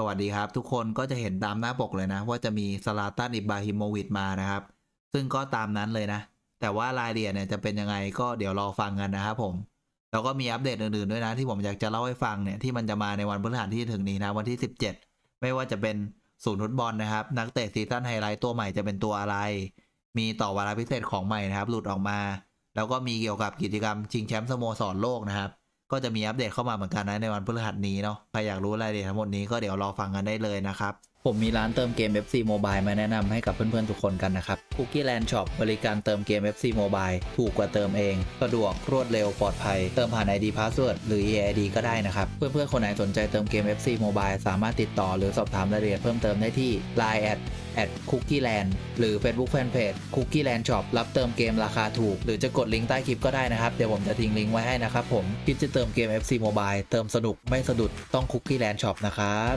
สวัสดีครับ ทุกคนก็จะเห็นตามหน้าปกเลยนะ ว่าจะมีสลาตันอิบราฮิโมวิชมานะครับ ซึ่งก็ตามนั้นเลยนะ แต่ว่ารายละเอียดเนี่ยจะเป็นยังไงก็เดี๋ยวรอฟังกันนะครับผมแล้วก็มีอัปเดตอื่นๆด้วยนะ ที่ผมอยากจะเล่าให้ฟังเนี่ยที่มันจะมาในวันพฤหัสที่ถึงนี้นะวันที่ 17 ไม่ว่าจะเป็นศูนย์ฟุตบอลนะครับ นักเตะซีซั่นไฮไลท์ตัวใหม่จะเป็นตัวอะไร มีต่อเวลาพิเศษของใหม่นะครับ หลุดออกมา แล้วก็มีเกี่ยวกับกิจกรรมชิงแชมป์สโมสรโลกนะครับ ก็จะมีอัปเดตเข้ามาเหมือนกันนะในวันพฤหัสนี้เนาะใครอยากรู้รายละเอียดทั้งหมดนี้ก็เดี๋ยวรอฟังกันได้เลยนะครับ ผมมีร้านเติมเกม FC Mobile มาแนะนำให้กับเพื่อนๆทุกคนกันนะครับ Cookie Land Shop บริการเติมเกม FC Mobile ถูกกว่าเติมเอง สะดวกรวดเร็วปลอดภัย เติมผ่าน ID Password หรือ EID ก็ได้นะครับ เพื่อนๆคนไหนสนใจเติมเกม FC Mobile สามารถติดต่อหรือสอบถามรายละเอียดเพิ่มเติมได้ที่ Line แอด at Cookie Land หรือ Facebook Fanpage Cookie Land Shop รับเติมเกมราคาถูก หรือจะกดลิงก์ใต้คลิปก็ได้นะครับ เดี๋ยวผมจะทิ้งลิงก์ไว้ให้นะครับผมคิดจะเติมเกม FC Mobile เติมสนุกไม่สะดุดต้อง Cookie Land Shop นะครับ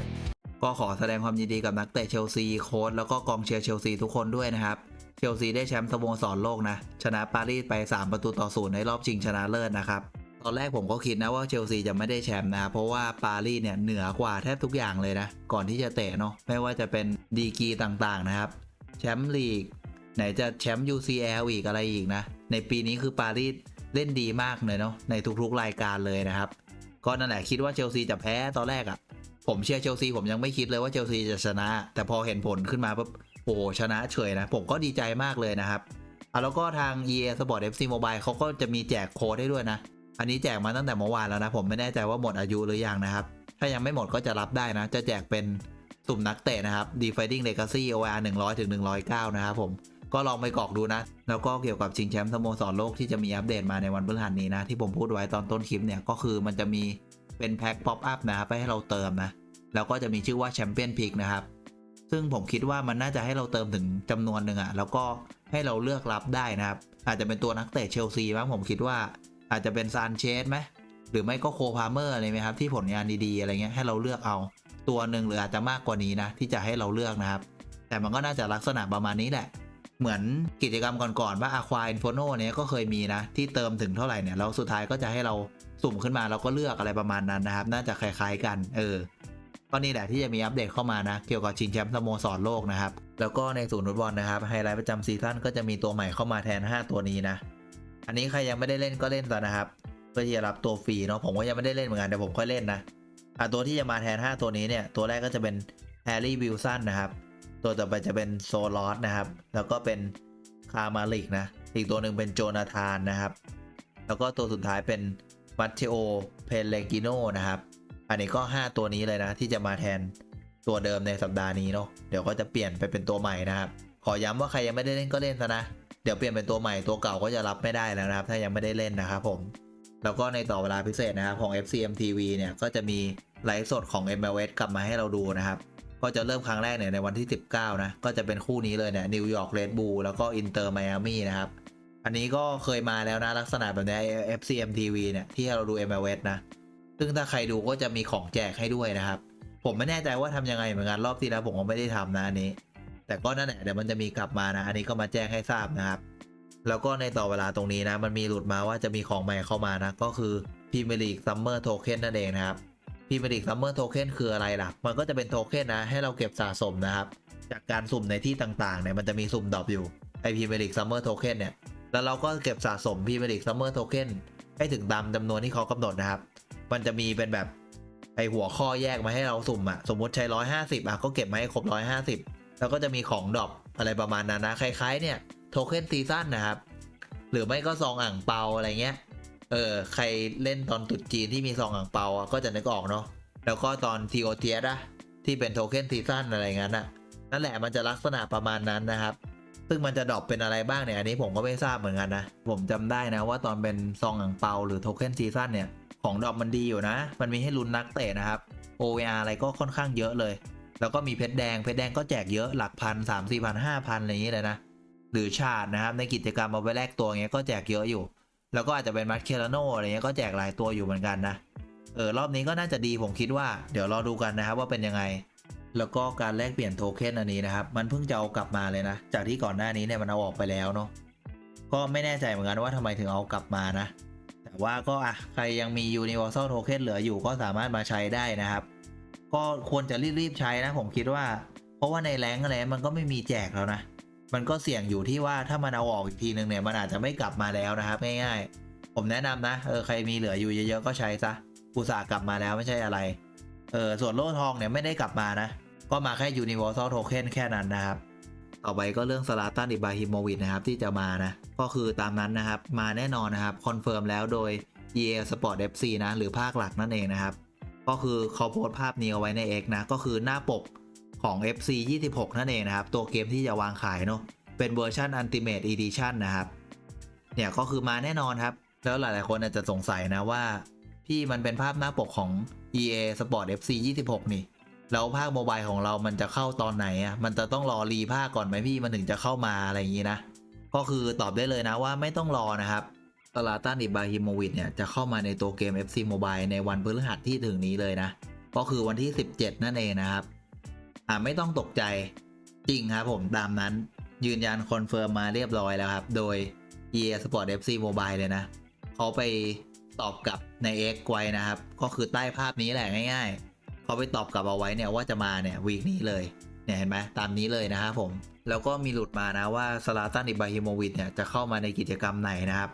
ก็ขอแสดงความยินดีกับนักเตะเชลซีโค้ชแล้วก็กองเชียร์เชลซีทุกคนด้วยนะครับเชลซีได้แชมป์สโมสรโลกนะ ชนะปารีสไป 3 ประตูต่อศูนย์ในรอบชิงชนะเลิศนะครับ ตอนแรกผมก็คิดนะว่าเชลซีจะไม่ได้แชมป์นะ เพราะว่าปารีสเนี่ยเหนือกว่าแทบทุกอย่างเลยนะ ก่อนที่จะเตะเนาะไม่ว่าจะเป็น ดีกรีต่างๆนะครับ แชมป์ลีก ไหนจะแชมป์ UCL อีกอะไรอีกนะ ในปีนี้คือปารีสเล่นดีมากเลยเนาะในทุกๆรายการเลยนะครับ ก็นั่นแหละคิดว่าเชลซีจะแพ้ตอนแรกอะ่ะ ผมเชียร์เชลซีผมยังไม่คิดเลยว่าเชลซีจะชนะ แต่พอเห็นผลขึ้นมาปุ๊บโอ้ชนะเฉยนะ ผมก็ดีใจมากเลยนะครับอะแล้วก็ทาง EA Sport FC Mobile เขาก็จะมีแจกโค้ดให้ด้วยนะ อันนี้แจกมาตั้งแต่เมื่อวานแล้วนะ ผมไม่แน่ใจว่าหมดอายุหรือยังนะครับ ถ้ายังไม่หมดก็จะรับได้นะ จะแจกเป็น สุ่มนักเตะนะครับ d e Fighting Legacy OR 100ถึง109 นะครับผมก็ลองไปกรอกดูนะ แล้วก็เกี่ยวกับชิงแชมป์สโมสรโลกที่จะมีอัปเดตมาในวันพฤหัสนี้นะ ที่ผมพูดไว้ตอนต้นคลิปเนี่ย ก็คือมันจะมีเป็นแพ็คป๊อปอัพนะครับให้เราเติมนะ แล้วก็จะมีชื่อว่าแชมเปี้ยนพิกนะครับ ซึ่งผมคิดว่ามันน่าจะให้เราเติมถึงจำนวนหนึ่งอะแล้วก็ให้เราเลือกรับได้นะครับ อาจจะเป็นตัวนักเตะเชลซีบ้งผมคิดว่าอาจจะเป็นซานเชสไหมหรือไม่ก็โคพาเมอร์อะไรไหมครับที่ผลงานดีๆอะไรเงี้ยให้เราเลือกเอา ตัวหนึ่งหรืออาจจะมากกว่านี้นะ ที่จะให้เราเลือกนะครับ แต่มันก็น่าจะลักษณะประมาณนี้แหละ เหมือนกิจกรรมก่อนๆว่า Aqua Inferno เนี้ยก็เคยมีนะ ที่เติมถึงเท่าไหร่เนี่ยแล้วสุดท้ายก็จะให้เราสุ่มขึ้นมาเราก็เลือกอะไรประมาณนั้นนะครับ น่าจะคล้ายๆกัน เออก็นี่แหละที่จะมีอัปเดตเข้ามานะ เกี่ยวกับชิงแชมป์สโมสรโลกนะครับ แล้วก็ในศูนย์ฟุตบอลนะครับไฮไลท์ประจำซีซั่นก็จะมีตัวใหม่เข้ามาแทน 5 ตัวนี้นะ อันนี้ใครยังไม่ได้เล่นก็เล่นต่อนะครับ เพื่อที่จะรับตัวฟรีเนาะผมก็ยังไม่ได้เล่นเหมือนกันแต่ผมค่อยเล่นนะ อะตัวที่จะมาแทน 5 ตัวนี้เนี่ย ตัวแรกก็จะเป็นแฮร์รี่วิลสันนะครับ ตัวต่อไปจะเป็นโซลอสนะครับ แล้วก็เป็นคาร์มาลิกนะ อีกตัวหนึ่งเป็นโจนาธานนะครับ แล้วก็ตัวสุดท้ายเป็นมัตเทโอ เพเลกิโนนะครับ อันนี้ก็ 5 ตัวนี้เลยนะ ที่จะมาแทนตัวเดิมในสัปดาห์นี้เนาะ เดี๋ยวก็จะเปลี่ยนไปเป็นตัวใหม่นะครับ ขอย้ำว่าใครยังไม่ได้เล่นก็เล่นซะนะ เดี๋ยวเปลี่ยนเป็นตัวใหม่ตัวเก่าก็จะรับไม่ได้แล้วนะครับ ถ้ายังไม่ได้เล่นนะครับผม แล้วก็ในต่อเวลาพิเศษนะครับของ FCM TV เนี่ยก็จะมีไลฟ์สดของ MLS กลับมาให้เราดูนะครับ ก็จะเริ่มครั้งแรกเนี่ยในวันที่ 19 นะ ก็จะเป็นคู่นี้เลยเนี่ยนิวยอร์กเรดบูลแล้วก็อินเตอร์ไมอามี่นะครับ อันนี้ก็เคยมาแล้วนะลักษณะแบบนี้ FCM TV เนี่ยที่เราดู MLS นะ ซึ่งถ้าใครดูก็จะมีของแจกให้ด้วยนะครับ ผมไม่แน่ใจว่าทำยังไงเหมือนกันรอบที่แล้วผมก็ไม่ได้ทำนะอันนี้ แต่ก็นั่นแหละเดี๋ยวมันจะมีกลับมานะ อันนี้ก็มาแจ้งให้ทราบนะครับ แล้วก็ในต่อเวลาตรงนี้นะ มันมีหลุดมาว่าจะมีของใหม่เข้ามานะ ก็คือพ r ีเมลีกซัมเมอร์โทเค็นนั่นเองนะครับพ r ีเมลีกซัมเมอร์โทเค็นคืออะไรล่ะ มันก็จะเป็นโทเค็นนะ ให้เราเก็บสะสมนะครับ จากการสุ่มในที่ต่างๆเนี่ยมันจะมีสุ่มดรอปอยู่ไอพ r ีเมลีกซัมเมอร์โทเค็นเนี่ยแล้วเราก็เก็บสะสมพ r ีเมลีกซัมเมอร์โทเค็นให้ถึงตามจำนวนที่เขากำหนดนะครับ มันจะมีเป็นแบบไอหัวข้อแยกมาให้เราสุ่มอะสมมติใช้ร้อยห้าสิบอะก็เก็บมาให้ครบร้อยห้าสิบแล้วก็จะมีของดรอปอะไรประมาณนั้นนะคล้ายๆเนี่ย โทเค็นซีซั่นนะครับ หรือไม่ก็ซองอ่างเปาอะไรเงี้ย เออ ใครเล่นตอนตุดจีนที่มีซองอ่างเปาก็จะนึกออกเนาะ แล้วก็ตอนทีโอเทียอะที่เป็นโทเค็นซีซั่นอะไรงี้น่ะนั่นแหละมันจะลักษณะประมาณนั้นนะครับ ซึ่งมันจะดรอปเป็นอะไรบ้างเนี่ย อันนี้ผมก็ไม่ทราบเหมือนกันนะ ผมจำได้นะว่าตอนเป็นซองอ่างเปาหรือโทเค็นซีซั่นเนี่ย ของดรอปมันดีอยู่นะ มันมีให้ลุ้นนักเตะนะครับ OVR อะไรก็ค่อนข้างเยอะเลย แล้วก็มีเพชรแดง เพชรแดงก็แจกเยอะหลักพันสามสี่พันห้าพันอะไรอย่างนี้เลยนะ หรือชาตินะครับ ในกิจกรรมเอาไปแลกตัวเงี้ยก็แจกเยอะอยู่ แล้วก็อาจจะเป็นมัสเคลาโนอะไรเงี้ยก็แจกหลายตัวอยู่เหมือนกันนะเออรอบนี้ก็น่าจะดีผมคิดว่าเดี๋ยวรอดูกันนะครับว่าเป็นยังไง แล้วก็การแลกเปลี่ยนโทเค็นอันนี้นะครับ มันเพิ่งจะเอากลับมาเลยนะ จากที่ก่อนหน้านี้เนี่ยมันเอาออกไปแล้วเนาะก็ไม่แน่ใจเหมือนกันว่าทำไมถึงเอากลับมานะ แต่ว่าก็อะใครยังมี Universal Token เหลืออยู่ก็สามารถมาใช้ได้นะครับ ก็ควรจะรีบๆใช้นะผมคิดว่า เพราะว่าในแรงอะไรมันก็ไม่มีแจกแล้วนะ มันก็เสี่ยงอยู่ที่ว่าถ้ามันเอาออกอีกทีหนึ่งเนี่ยมันอาจจะไม่กลับมาแล้วนะครับง่ายๆ ผมแนะนำนะเออใครมีเหลืออยู่เยอะๆก็ใช้ซะอุตสาห์กลับมาแล้วไม่ใช่อะไรเออส่วนโล่ทองเนี่ยไม่ได้กลับมานะ ก็มาแค่ Universal Token แค่นั้นนะครับ ต่อไปก็เรื่องสลาตันอิบราฮิโมวิชนะครับที่จะมานะก็คือตามนั้นนะครับมาแน่นอนนะครับคอนเฟิร์มแล้วโดย EA Sport FC นะหรือภาคหลักนั่นเองนะครับก็คือเขาโพสต์ภาพนี้เอาไว้ใน X นะก็คือหน้าปก ของ FC 26 นั่นเองนะครับ ตัวเกมที่จะวางขายเนาะเป็นเวอร์ชัน Ultimate Edition นะครับ เนี่ยก็คือมาแน่นอนครับ แล้วหลายๆคนอาจจะสงสัยนะว่า พี่มันเป็นภาพหน้าปกของ EA Sport FC 26 นี่แล้วภาคโมบายของเรามันจะเข้าตอนไหนอะ มันจะต้องรอรีภาคก่อนไหมพี่ มันถึงจะเข้ามาอะไรอย่างนี้นะ ก็คือตอบได้เลยนะว่าไม่ต้องรอนะครับตลาตันอิบราฮิโมวิชเนี่ยจะเข้ามาในตัวเกม FC Mobile ในวันพฤหัสที่ถึงนี้เลยนะ ก็คือวันที่ 17 นั่นเองนะครับ อ่าไม่ต้องตกใจจริงครับผมตามนั้นยืนยันคอนเฟิร์มมาเรียบร้อยแล้วครับ โดย EA Sport FC Mobile เลยนะ เขาไปตอบกลับใน X ไว้นะครับ ก็คือใต้ภาพนี้แหละง่าย ๆ เขาไปตอบกลับเอาไว้เนี่ยว่าจะมาเนี่ยวีคนี้เลย เนี่ยเห็นไหมตามนี้เลยนะครับผม แล้วก็มีหลุดมานะว่าสลาตันอิบราฮิโมวิชเนี่ยจะเข้ามาในกิจกรรมไหนนะครับ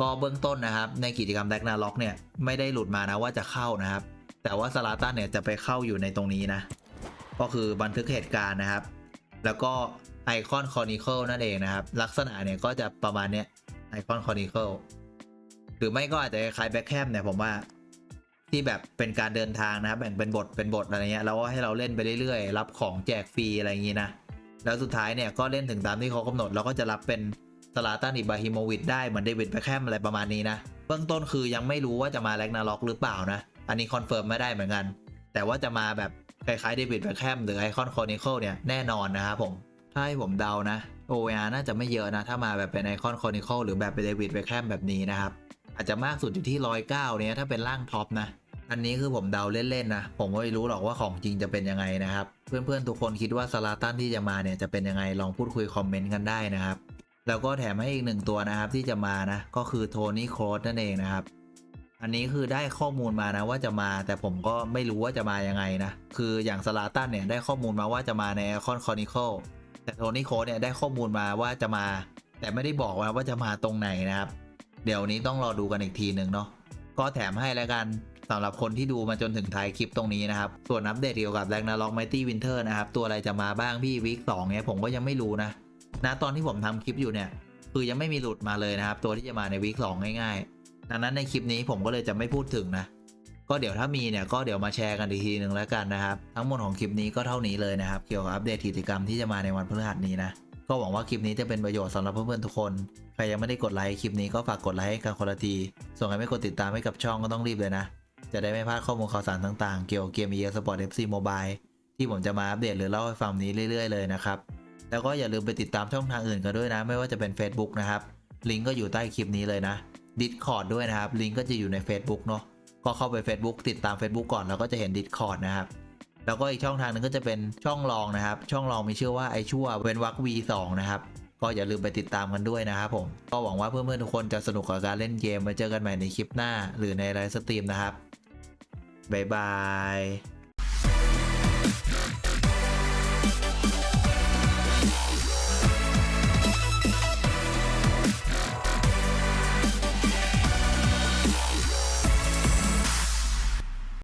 ก็เบื้องต้นนะครับในกิจกรรมแดกนาล็อกเนี่ยไม่ได้หลุดมานะว่าจะเข้านะครับ แต่ว่าสลาตันเนี่ยจะไปเข้าอยู่ในตรงนี้นะ ก็คือบันทึกเหตุการณ์นะครับ แล้วก็ไอคอนคอนิเคิลนั่นเองนะครับ ลักษณะเนี่ยก็จะประมาณเนี้ยไอคอนคอนิเคิลหรือไม่ก็อาจจะคล้ายแบ็คแคมเนี่ยผมว่าที่แบบเป็นการเดินทางนะครับแบ่งเป็นบทเป็นบทอะไรเงี้ยแล้วก็ให้เราเล่นไปเรื่อยๆ รับของแจกฟรีอะไรอย่างงี้นะแล้วสุดท้ายเนี่ยก็เล่นถึงตามที่เขากำหนด แล้วก็จะรับเป็นสลาตันอิบราฮิโมวิชได้เหมือนเดวิดแบคแฮมอะไรประมาณนี้นะ เบื้องต้นคือยังไม่รู้ว่าจะมาแลกนาล็อกหรือเปล่านะ อันนี้คอนเฟิร์มไม่ได้เหมือนกัน แต่ว่าจะมาแบบคล้ายๆเดวิดแบคแฮมหรือไอคอนคอนิเคิลเนี่ยแน่นอนนะครับผม ถ้าให้ผมเดานะ OVR น่าจะไม่เยอะนะ ถ้ามาแบบเป็นไอคอนคอนิเคิลหรือแบบเป็นเดวิดแบคแฮมแบบนี้นะครับ อาจจะมากสุดอยู่ที่ร้อยเก้าเนี่ยถ้าเป็นร่างท็อปนะ อันนี้คือผมเดาเล่นๆนะ ผมไม่รู้หรอกว่าของจริงจะเป็นยังไงนะครับ เพื่อนๆทุกคนคิดว่าสลาตันที่จะมาเนี่ยจะเป็นยังไงลองพูดคุยคอมเมนต์กันได้นะครับแล้วก็แถมให้อีกหนึ่งตัวนะครับที่จะมานะก็คือโทนี่โครสนั่นเองนะครับ อันนี้คือได้ข้อมูลมานะว่าจะมาแต่ผมก็ไม่รู้ว่าจะมายังไงนะ คืออย่างสลาตันเนี่ยได้ข้อมูลมาว่าจะมาในคอนคอนิคิลแต่โทนี่โคเนี่ยได้ข้อมูลมาว่าจะมา แต่ไม่ได้บอกว่าว่าจะมาตรงไหนนะครับ เดี๋ยวนี้ต้องรอดูกันอีกทีหนึ่งเนาะก็แถมให้แล้วกันสำหรับคนที่ดูมาจนถึงท้ายคลิปตรงนี้นะครับ ส่วนอัปเดตเกี่ยวกับแรงนาล็อกไมตี้วินเทอร์นะครับ ตัวอะไรจะมาบ้างพี่วีคสองเนี่ยผมก็ยังไม่รู้นะนะตอนที่ผมทำคลิปอยู่เนี่ย คือยังไม่มีหลุดมาเลยนะครับ ตัวที่จะมาในวีคสองง่ายๆ ดังนั้นในคลิปนี้ผมก็เลยจะไม่พูดถึงนะ ก็เดี๋ยวถ้ามีเนี่ยก็เดี๋ยวมาแชร์กันอีกทีหนึ่งแล้วกันนะครับ ทั้งหมดของคลิปนี้ก็เท่านี้เลยนะครับ เกี่ยวกับอัปเดตกิจกรรมที่จะมาในวันพฤหัสนี้นะ ก็หวังว่าคลิปนี้จะเป็นประโยชน์สำหรับเพื่อนๆทุกคน ใครยังไม่ได้กดไลค์คลิปนี้ก็ฝากกดไลค์ให้กันคนละที ส่วนใครไม่กดติดตามให้กับช่องก็ต้องรีบเลยนะ จะได้ไม่พลาดข้อมูลข่าวสารต่างๆ เกี่ยวกับเกม EA Sport FC Mobile ที่ผมจะมาอัปเดตหรือเล่าให้ฟังนี้เรื่อย ๆเลยนะครับแล้วก็อย่าลืมไปติดตามช่องทางอื่นกันด้วยนะ ไม่ว่าจะเป็น Facebook นะครับ ลิงก์ก็อยู่ใต้คลิปนี้เลยนะ Discord ด้วยนะครับ ลิงก์ก็จะอยู่ใน Facebook เนาะก็เข้าไป Facebook ติดตาม Facebook ก่อนแล้วก็จะเห็น Discord นะครับ แล้วก็อีกช่องทางหนึงก็จะเป็นช่องรองนะครับ ช่องรองมีชื่อว่าไอชั่วเวนวัก V2 นะครับ ก็อย่าลืมไปติดตามกันด้วยนะครับผม ก็หวังว่าเพื่อนๆทุกคนจะสนุกกับการเล่นเกมมาเจอกันใหม่ในคลิปหน้า หรือในไลฟ์สตรีมนะครับบ๊ายบาย